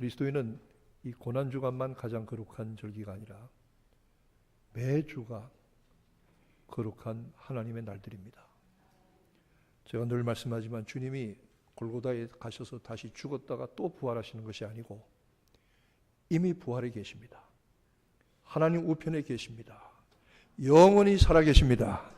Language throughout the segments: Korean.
그리스도인은 이 고난 주간만 가장 거룩한 절기가 아니라 매주가 거룩한 하나님의 날들입니다. 제가 늘 말씀하지만 주님이 골고다에 가셔서 다시 죽었다가 또 부활하시는 것이 아니고 이미 부활해 계십니다. 하나님 우편에 계십니다. 영원히 살아 계십니다.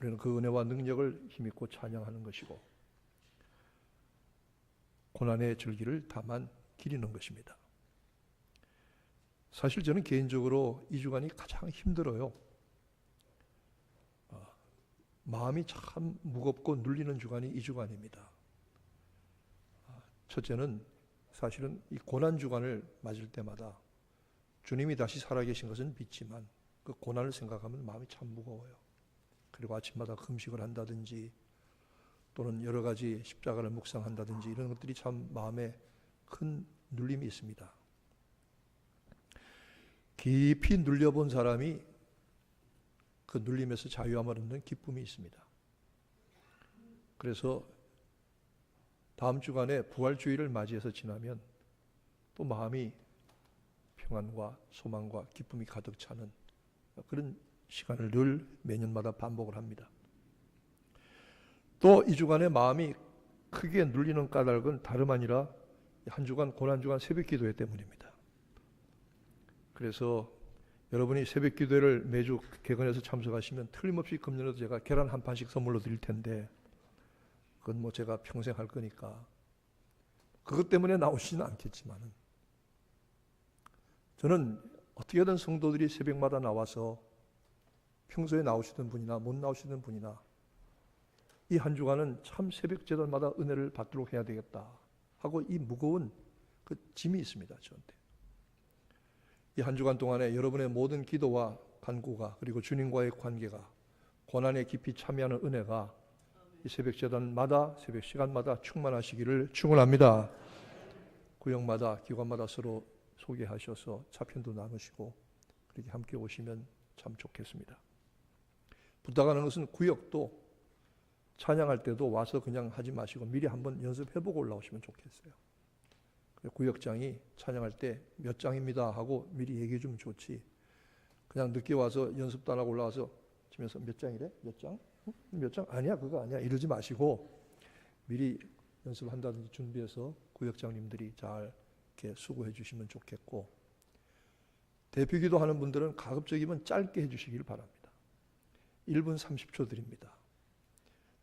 우리는 그 은혜와 능력을 힘입고 찬양하는 것이고 고난의 절기를 다만 기리는 것입니다. 사실 저는 개인적으로 이 주간이 가장 힘들어요. 아, 마음이 참 무겁고 눌리는 주간이 이 주간입니다. 아, 첫째는 사실은 이 고난 주간을 맞을 때마다 주님이 다시 살아계신 것은 믿지만 그 고난을 생각하면 마음이 참 무거워요. 그리고 아침마다 금식을 한다든지 또는 여러 가지 십자가를 묵상한다든지 이런 것들이 참 마음에 큰 눌림이 있습니다. 깊이 눌려본 사람이 그 눌림에서 자유함을 얻는 기쁨이 있습니다. 그래서 다음 주간에 부활주의를 맞이해서 지나면 또 마음이 평안과 소망과 기쁨이 가득 차는 그런 시간을 늘 매년마다 반복을 합니다. 또 이 주간에 마음이 크게 눌리는 까닭은 다름 아니라 한 주간 고난 주간 새벽 기도회 때문입니다. 그래서 여러분이 새벽 기도회를 매주 개건해서 참석하시면 틀림없이 금년에도 제가 계란 한 판씩 선물로 드릴 텐데 그건 뭐 제가 평생 할 거니까 그것 때문에 나오시지는 않겠지만은 저는 어떻게든 성도들이 새벽마다 나와서 평소에 나오시던 분이나 못 나오시던 분이나 이 한 주간은 참 새벽 제단마다 은혜를 받도록 해야 되겠다 하고 이 무거운 그 짐이 있습니다 저한테 이 한 주간 동안에 여러분의 모든 기도와 간구가 그리고 주님과의 관계가 고난에 깊이 참여하는 은혜가 이 새벽 제단마다 새벽 시간마다 충만하시기를 축원합니다. 구역마다 기관마다 서로 소개하셔서 차편도 나누시고 그렇게 함께 오시면 참 좋겠습니다. 부탁하는 것은 구역도 찬양할 때도 와서 그냥 하지 마시고 미리 한번 연습해보고 올라오시면 좋겠어요. 구역장이 찬양할 때 몇 장입니다 하고 미리 얘기해 주면 좋지. 그냥 늦게 와서 연습도 안 하고 올라와서 치면서 몇 장이래? 몇 장? 응? 몇 장? 아니야 그거 아니야 이러지 마시고 미리 연습한다든지 준비해서 구역장님들이 잘 이렇게 수고해 주시면 좋겠고 대표기도 하는 분들은 가급적이면 짧게 해 주시길 바랍니다. 1분 30초 드립니다.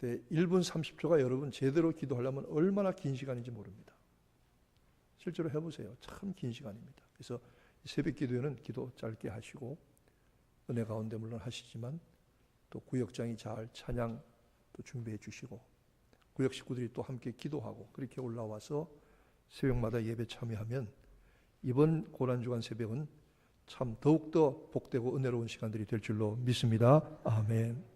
근데 1분 30초가 여러분 제대로 기도하려면 얼마나 긴 시간인지 모릅니다. 실제로 해보세요. 참 긴 시간입니다. 그래서 새벽 기도에는 기도 짧게 하시고 은혜 가운데 물론 하시지만 또 구역장이 잘 찬양 또 준비해 주시고 구역 식구들이 또 함께 기도하고 그렇게 올라와서 새벽마다 예배 참여하면 이번 고난주간 새벽은 참 더욱더 복되고 은혜로운 시간들이 될 줄로 믿습니다. 아멘.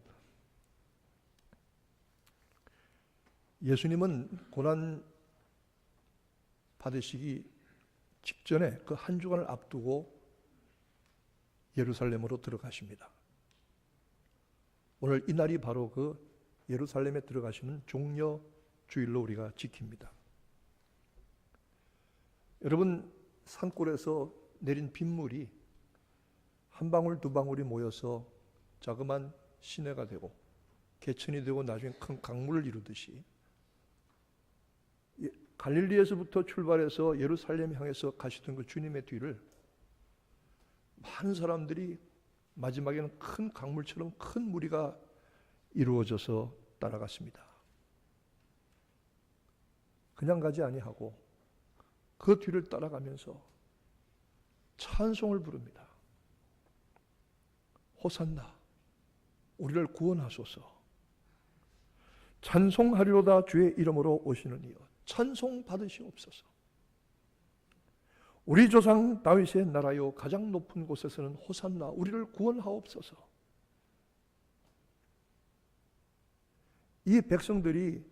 예수님은 고난 받으시기 직전에 그 한 주간을 앞두고 예루살렘으로 들어가십니다. 오늘 이 날이 바로 그 예루살렘에 들어가시는 종려 주일로 우리가 지킵니다. 여러분 산골에서 내린 빗물이 한 방울 두 방울이 모여서 자그만 시내가 되고 개천이 되고 나중에 큰 강물을 이루듯이 갈릴리에서부터 출발해서 예루살렘 향해서 가시던 그 주님의 뒤를 많은 사람들이 마지막에는 큰 강물처럼 큰 무리가 이루어져서 따라갔습니다. 그냥 가지 아니하고 그 뒤를 따라가면서 찬송을 부릅니다. 호산나 우리를 구원하소서. 찬송하리로다 주의 이름으로 오시는 이여 찬송 받으시옵소서. 우리 조상 다윗의 나라요 가장 높은 곳에서는 호산나 우리를 구원하옵소서. 이 백성들이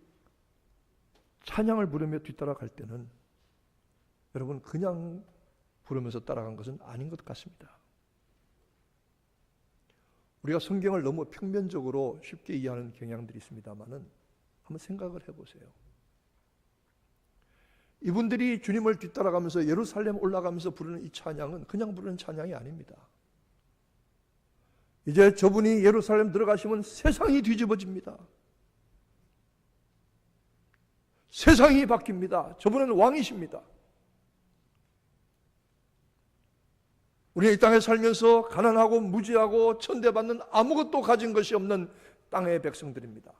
찬양을 부르며 뒤따라갈 때는 여러분 그냥 부르면서 따라간 것은 아닌 것 같습니다. 우리가 성경을 너무 평면적으로 쉽게 이해하는 경향들이 있습니다만은 한번 생각을 해보세요. 이분들이 주님을 뒤따라가면서 예루살렘 올라가면서 부르는 이 찬양은 그냥 부르는 찬양이 아닙니다. 이제 저분이 예루살렘 들어가시면 세상이 뒤집어집니다. 세상이 바뀝니다. 저분은 왕이십니다. 우리는 이 땅에 살면서 가난하고 무지하고 천대받는 아무것도 가진 것이 없는 땅의 백성들입니다.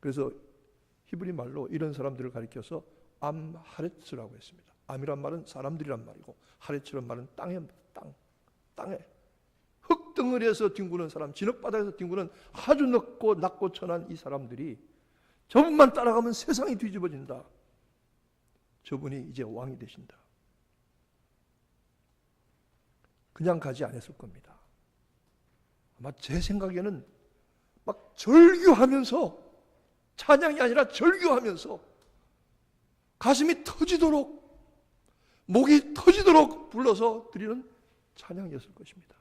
그래서 히브리 말로 이런 사람들을 가리켜서 암하레츠라고 했습니다. 암이란 말은 사람들이란 말이고 하레츠란 말은 땅의 땅, 땅에 흙덩어리에서 뒹구는 사람, 진흙바닥에서 뒹구는 아주 넓고 낮고 천한 이 사람들이 저분만 따라가면 세상이 뒤집어진다. 저분이 이제 왕이 되신다. 그냥 가지 않았을 겁니다. 아마 제 생각에는 막 절규하면서 찬양이 아니라 절규하면서 가슴이 터지도록 목이 터지도록 불러서 드리는 찬양이었을 것입니다.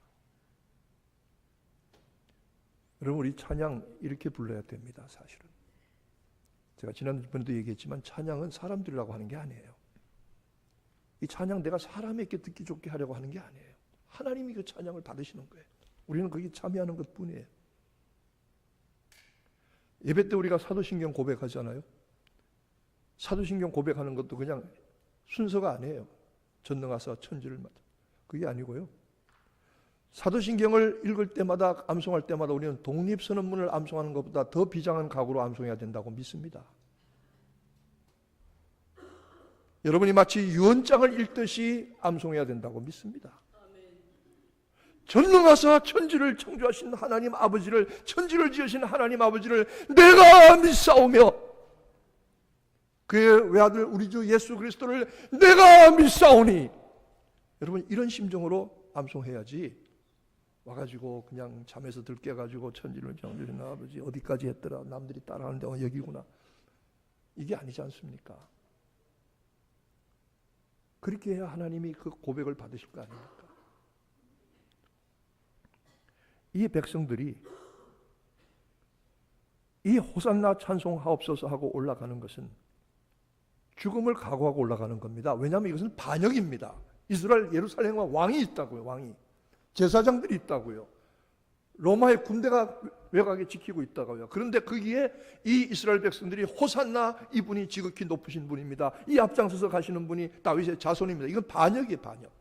여러분 우리 찬양 이렇게 불러야 됩니다. 사실은 제가 지난번에도 얘기했지만 찬양은 사람들이라고 하는 게 아니에요. 이 찬양 내가 사람에게 듣기 좋게 하려고 하는 게 아니에요. 하나님이 그 찬양을 받으시는 거예요. 우리는 거기 참여하는 것 뿐이에요. 예배 때 우리가 사도신경 고백하잖아요. 사도신경 고백하는 것도 그냥 순서가 아니에요. 전능하사 천지를 맡아. 그게 아니고요. 사도신경을 읽을 때마다 암송할 때마다 우리는 독립선언문을 암송하는 것보다 더 비장한 각오로 암송해야 된다고 믿습니다. 여러분이 마치 유언장을 읽듯이 암송해야 된다고 믿습니다. 전능하사 천지를 창조하신 하나님 아버지를 천지를 지으신 하나님 아버지를 내가 믿사오며 그의 외아들 우리 주 예수 그리스도를 내가 믿사오니 여러분 이런 심정으로 암송해야지 와가지고 그냥 잠에서 들깨가지고 천지를 창조하신 아버지 어디까지 했더라 남들이 따라하는데 어 여기구나 이게 아니지 않습니까? 그렇게 해야 하나님이 그 고백을 받으실 거 아닙니까? 이 백성들이 이 호산나 찬송하옵소서 하고 올라가는 것은 죽음을 각오하고 올라가는 겁니다. 왜냐하면 이것은 반역입니다. 이스라엘 예루살렘에 왕이 있다고요. 왕이 제사장들이 있다고요. 로마의 군대가 외곽에 지키고 있다고요. 그런데 거기에 이 이스라엘 백성들이 호산나 이분이 지극히 높으신 분입니다. 이 앞장서서 가시는 분이 다윗의 자손입니다. 이건 반역이에요, 반역.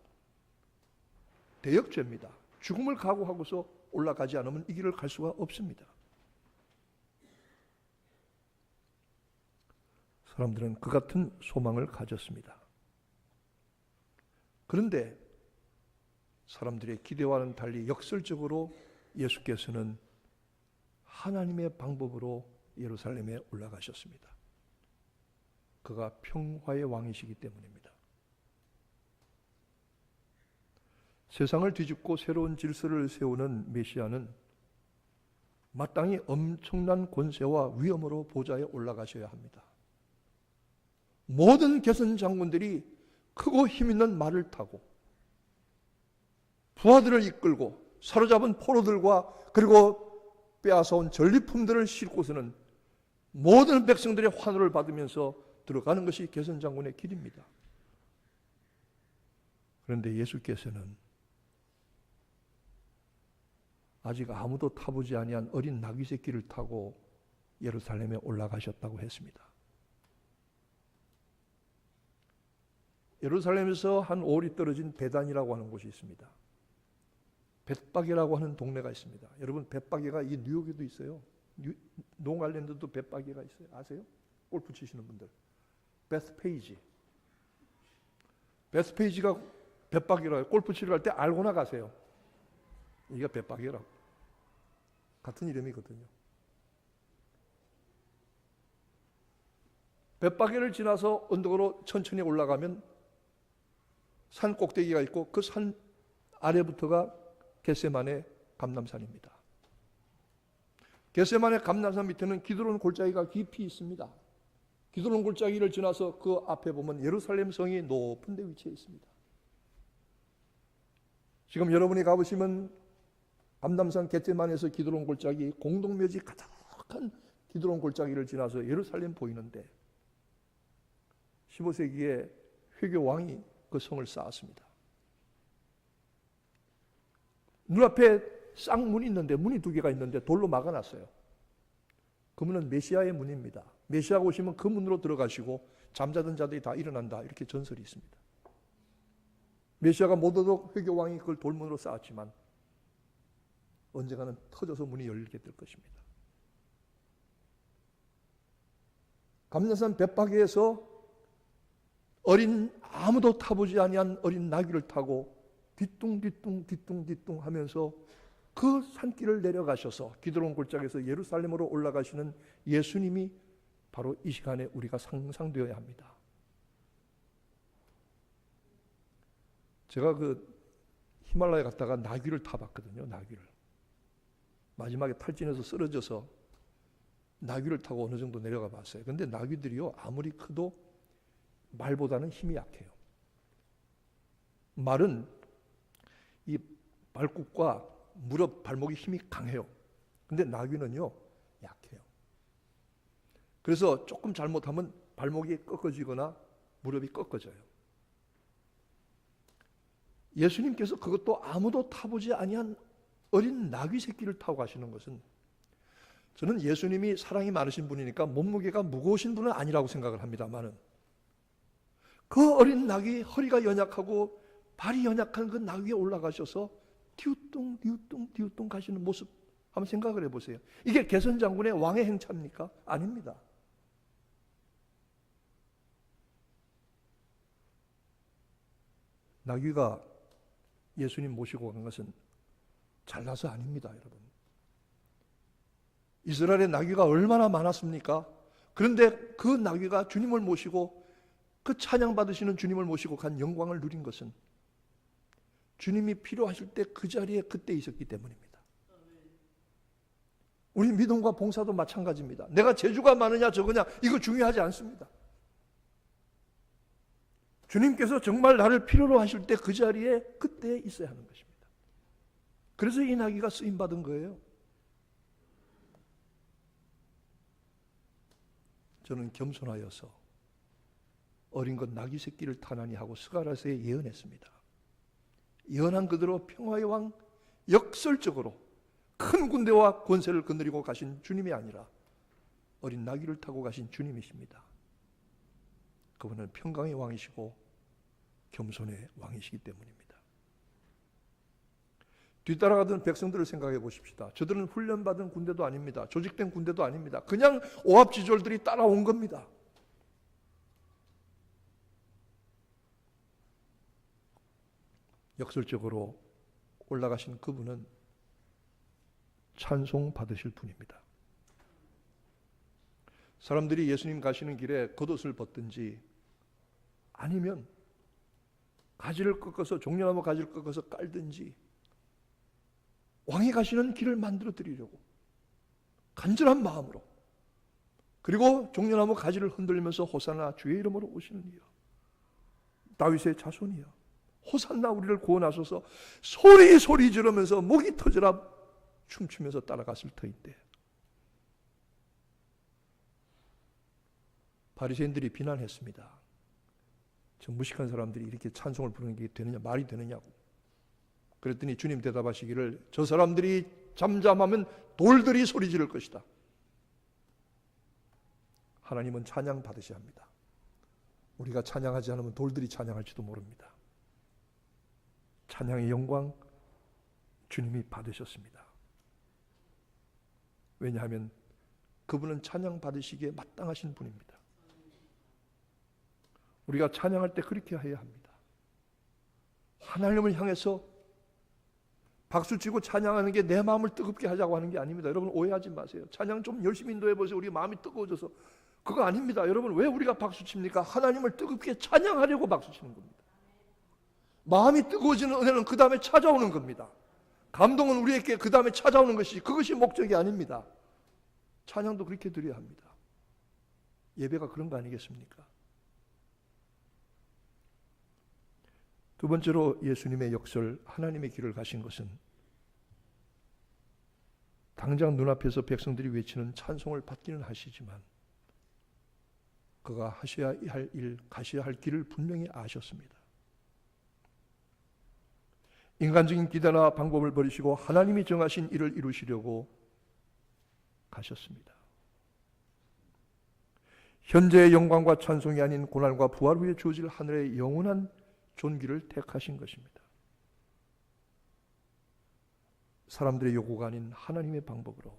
대역죄입니다. 죽음을 각오하고서 올라가지 않으면 이 길을 갈 수가 없습니다. 사람들은 그 같은 소망을 가졌습니다. 그런데 사람들의 기대와는 달리 역설적으로 예수께서는 하나님의 방법으로 예루살렘에 올라가셨습니다. 그가 평화의 왕이시기 때문입니다. 세상을 뒤집고 새로운 질서를 세우는 메시아는 마땅히 엄청난 권세와 위엄으로 보좌에 올라가셔야 합니다. 모든 개선 장군들이 크고 힘 있는 말을 타고 부하들을 이끌고 사로잡은 포로들과 그리고 빼앗아온 전리품들을 싣고서는 모든 백성들의 환호를 받으면서 들어가는 것이 개선 장군의 길입니다. 그런데 예수께서는 아직 아무도 타보지 아니한 어린 나귀 새끼를 타고 예루살렘에 올라가셨다고 했습니다. 예루살렘에서 한 오리 떨어진 베단이라고 하는 곳이 있습니다. 벳바게라고 하는 동네가 있습니다. 여러분 벳바게가 이 뉴욕에도 있어요. 농알랜드도 벳바게가 있어요. 아세요? 골프 치시는 분들. 베스페이지. 베스페이지가 벳바게라고 골프 치러 갈 때 알고 나 가세요. 이게 벳바게라고. 같은 이름이거든요. 벳바게를 지나서 언덕으로 천천히 올라가면 산 꼭대기가 있고 그 산 아래부터가 겟세만의 감남산입니다. 겟세만의 감남산 밑에는 기드론 골짜기가 깊이 있습니다. 기드론 골짜기를 지나서 그 앞에 보면 예루살렘 성이 높은 데 위치해 있습니다. 지금 여러분이 가보시면 감남산 겟세만에서 기드론 골짜기 공동묘지 가득한 기드론 골짜기를 지나서 예루살렘 보이는데 15세기에 회교 왕이 그 성을 쌓았습니다. 눈앞에 쌍문이 있는데 문이 두 개가 있는데 돌로 막아놨어요. 그 문은 메시아의 문입니다. 메시아가 오시면 그 문으로 들어가시고 잠자던 자들이 다 일어난다 이렇게 전설이 있습니다. 메시아가 못 오도록 회교 왕이 그걸 돌문으로 쌓았지만 언젠가는 터져서 문이 열리게 될 것입니다. 감남산 벳바기에서 어린 아무도 타보지 아니한 어린 나귀를 타고 뒤뚱뒤뚱 뒤뚱뒤뚱 하면서 그 산길을 내려가셔서 기드론 골짜기에서 예루살렘으로 올라가시는 예수님이 바로 이 시간에 우리가 상상되어야 합니다. 제가 그 히말라야 갔다가 나귀를 타봤거든요. 나귀를 마지막에 탈진해서 쓰러져서 나귀를 타고 어느 정도 내려가 봤어요. 근데 나귀들이요 아무리 커도 말보다는 힘이 약해요. 말은 이 발굽과 무릎, 발목이 힘이 강해요. 근데 나귀는요 약해요. 그래서 조금 잘못하면 발목이 꺾어지거나 무릎이 꺾어져요. 예수님께서 그것도 아무도 타보지 아니한 어린 나귀 새끼를 타고 가시는 것은 저는 예수님이 사랑이 많으신 분이니까 몸무게가 무거우신 분은 아니라고 생각을 합니다만은 그 어린 낙이 허리가 연약하고 발이 연약한 그낙 위에 올라가셔서 디우뚱 디우뚱 디우뚱 가시는 모습 한번 생각을 해보세요. 이게 개선 장군의 왕의 행차입니까? 아닙니다. 나귀가 예수님 모시고 간 것은 잘나서 아닙니다, 여러분. 이스라엘의 나귀가 얼마나 많았습니까? 그런데 그 나귀가 주님을 모시고 그 찬양 받으시는 주님을 모시고 간 영광을 누린 것은 주님이 필요하실 때 그 자리에 그때 있었기 때문입니다. 우리 믿음과 봉사도 마찬가지입니다. 내가 재주가 많으냐 적으냐 이거 중요하지 않습니다. 주님께서 정말 나를 필요로 하실 때 그 자리에 그때 있어야 하는 것입니다. 그래서 이 나귀가 쓰임 받은 거예요. 저는 겸손하여서 어린 것 나귀 새끼를 타나니 하고 스가라스에 예언했습니다. 예언한 그대로 평화의 왕 역설적으로 큰 군대와 권세를 거느리고 가신 주님이 아니라 어린 나귀를 타고 가신 주님이십니다. 그분은 평강의 왕이시고 겸손의 왕이시기 때문입니다. 뒤따라가던 백성들을 생각해 보십시다. 저들은 훈련받은 군대도 아닙니다. 조직된 군대도 아닙니다. 그냥 오합지졸들이 따라온 겁니다. 역설적으로 올라가신 그분은 찬송 받으실 분입니다. 사람들이 예수님 가시는 길에 겉옷을 벗든지 아니면 가지를 꺾어서 종려나무 가지를 꺾어서 깔든지 왕이 가시는 길을 만들어 드리려고 간절한 마음으로 그리고 종려나무 가지를 흔들면서 호산나 주의 이름으로 오시는 이여 다윗의 자손이여 호산나 우리를 구원하소서 소리 소리 지르면서 목이 터져라 춤추면서 따라갔을 터인데 바리새인들이 비난했습니다. 저 무식한 사람들이 이렇게 찬송을 부르는 게 되느냐 말이 되느냐고. 그랬더니 주님 대답하시기를 저 사람들이 잠잠하면 돌들이 소리 지를 것이다. 하나님은 찬양 받으셔야 합니다. 우리가 찬양하지 않으면 돌들이 찬양할지도 모릅니다. 찬양의 영광 주님이 받으셨습니다. 왜냐하면 그분은 찬양 받으시기에 마땅하신 분입니다. 우리가 찬양할 때 그렇게 해야 합니다. 하나님을 향해서 박수 치고 찬양하는 게 내 마음을 뜨겁게 하자고 하는 게 아닙니다. 여러분 오해하지 마세요. 찬양 좀 열심히 인도해 보세요. 우리 마음이 뜨거워져서 그거 아닙니다. 여러분 왜 우리가 박수 칩니까? 하나님을 뜨겁게 찬양하려고 박수 치는 겁니다. 마음이 뜨거워지는 은혜는 그 다음에 찾아오는 겁니다. 감동은 우리에게 그 다음에 찾아오는 것이 그것이 목적이 아닙니다. 찬양도 그렇게 드려야 합니다. 예배가 그런 거 아니겠습니까? 두 번째로 예수님의 역설 하나님의 길을 가신 것은 당장 눈앞에서 백성들이 외치는 찬송을 받기는 하시지만 그가 하셔야 할 일, 가셔야 할 길을 분명히 아셨습니다. 인간적인 기대나 방법을 버리시고 하나님이 정하신 일을 이루시려고 가셨습니다. 현재의 영광과 찬송이 아닌 고난과 부활 후에 주어질 하늘의 영원한 존귀를 택하신 것입니다. 사람들의 요구가 아닌 하나님의 방법으로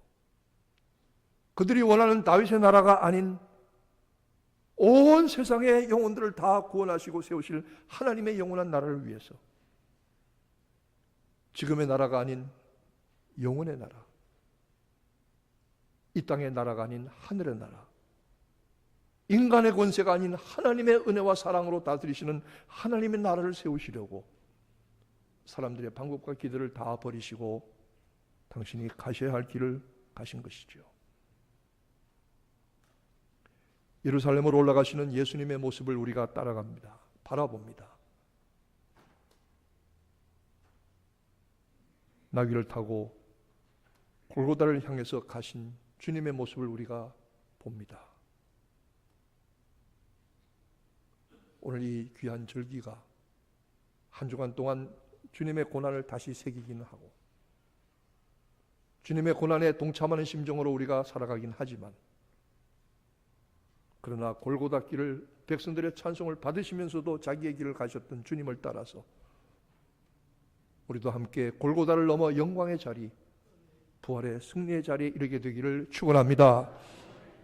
그들이 원하는 다윗의 나라가 아닌 온 세상의 영혼들을 다 구원하시고 세우실 하나님의 영원한 나라를 위해서 지금의 나라가 아닌 영원의 나라 이 땅의 나라가 아닌 하늘의 나라 인간의 권세가 아닌 하나님의 은혜와 사랑으로 다스리시는 하나님의 나라를 세우시려고 사람들의 방법과 기대를 다 버리시고 당신이 가셔야 할 길을 가신 것이죠. 예루살렘으로 올라가시는 예수님의 모습을 우리가 따라갑니다. 바라봅니다. 나귀를 타고 골고다를 향해서 가신 주님의 모습을 우리가 봅니다. 오늘 이 귀한 절기가 한 주간 동안 주님의 고난을 다시 새기기는 하고 주님의 고난에 동참하는 심정으로 우리가 살아가긴 하지만 그러나 골고다 길을 백성들의 찬송을 받으시면서도 자기의 길을 가셨던 주님을 따라서 우리도 함께 골고다를 넘어 영광의 자리, 부활의 승리의 자리에 이르게 되기를 축원합니다.